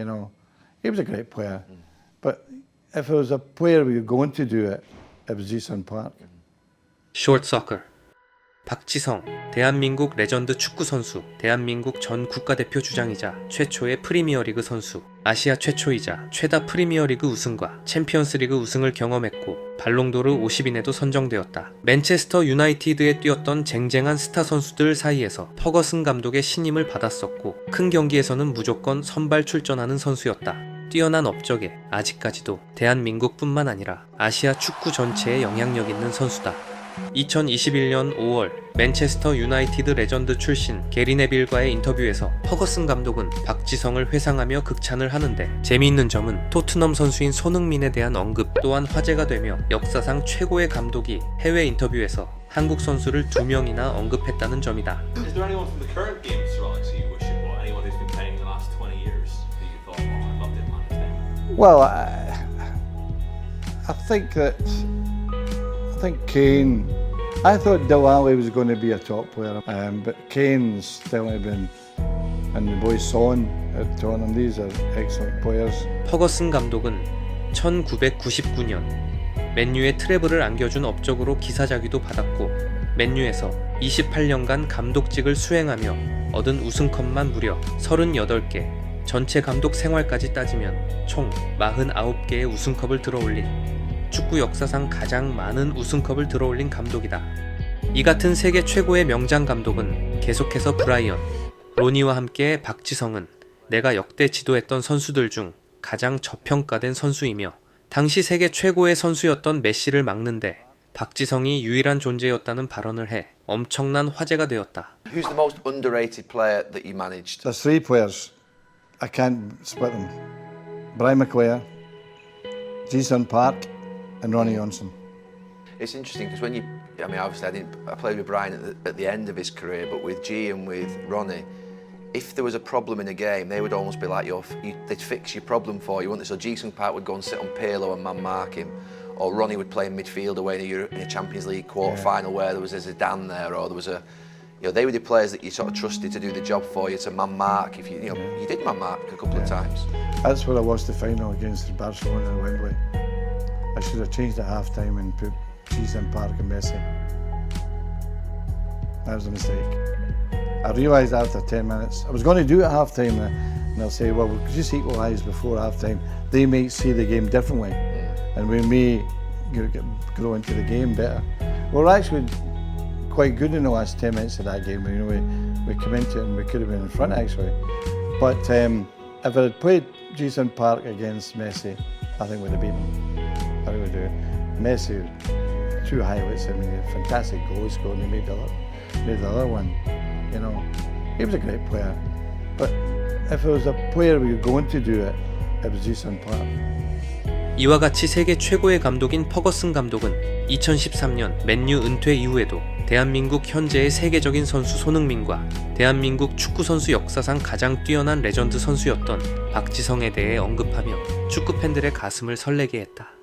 You know, he was a great player. But if there was a player we were going to do it, it was Jason Park. Short Soccer 박지성 대한민국 레전드 축구 선수 대한민국 전 국가대표 주장이자 최초의 프리미어리그 선수 아시아 최초이자 최다 프리미어리그 우승과 챔피언스리그 우승을 경험했고 발롱도르 50인에도 선정되었다. 맨체스터 유나이티드에 뛰었던 쟁쟁한 스타 선수들 사이에서 퍼거슨 감독의 신임을 받았었고 큰 경기에서는 무조건 선발 출전하는 선수였다. 뛰어난 업적에 아직까지도 대한민국뿐만 아니라 아시아 축구 전체에 영향력 있는 선수다. 2021년 5월 맨체스터 유나이티드 레전드 출신 게리 네빌과의 인터뷰에서 퍼거슨 감독은 박지성을 회상하며 극찬을 하는데 재미있는 점은 토트넘 선수인 손흥민에 대한 언급 또한 화제가 되며 역사상 최고의 감독이 해외 인터뷰에서 한국 선수를 두 명이나 언급했다는 점이다. Is there anyone from the current game strikes you wish it, or anyone who's been playing the last 20 years that you thought, oh, I'd love to have managed them? Well, I, I think that think Kane. I thought Delali was going to be a top player, um, but Kane's still been, and the boy Son at Tottenham. These are excellent players. 퍼거슨 감독은 1999년 맨유에 트래블을 안겨준 업적으로 기사자기도 받았고 맨유에서 28년간 감독직을 수행하며 얻은 우승컵만 무려 38개, 전체 감독 생활까지 따지면 총 49개의 우승컵을 들어올린 축구 역사상 가장 많은 우승컵을 들어올린 감독이다. 이 같은 세계 최고의 명장 감독은 계속해서 브라이언, 로니와 함께 박지성은 내가 역대 지도했던 선수들 중 가장 저평가된 선수이며 당시 세계 최고의 선수였던 메시를 막는데 박지성이 유일한 존재였다는 발언을 해 엄청난 화제가 되었다. Who's the most underrated player that you managed? There's three players. I can't split them. Brian McClare, Jason Park, and Ronnie Johnson. It's interesting because when you, I mean, obviously I didn't, I played with Brian at the, at the end of his career, but with G and with Ronnie, if there was a problem in a game, they would almost be like your, you, they'd fix your problem for you, wouldn't they? So Jason Park would go and sit on Pirlo and man mark him, or Ronnie would play in midfield away in a, Euro, in a Champions League quarter final where there was a Zidane there, or there was a, you know, they were the players that you sort of trusted to do the job for you to man mark. If you, you know, you did man mark a couple of times. That's where I lost the final against Barcelona and Wembley. I should have changed at half time and put Jason Park and Messi. That was a mistake. I realised after 10 minutes, I was going to do it at half time, and they'll say, well, we could just equalise before half time. They may see the game differently, and we may grow into the game better. We're actually quite good in the last 10 minutes of that game. You know, we, we came into it and we could have been in front actually. But um, if I had played Jason Park against Messi, I think we'd have beaten him. Goal he scored and he made the other, made the other one. You know, he was a great player. But if there was a player we were going to do it, it was Jason Park. 이와 같이 세계 최고의 감독인 퍼거슨 감독은 2013년 맨유 은퇴 이후에도 대한민국 현재의 세계적인 선수 손흥민과 대한민국 축구 선수 역사상 가장 뛰어난 레전드 선수였던 박지성에 대해 언급하며 축구 팬들의 가슴을 설레게 했다.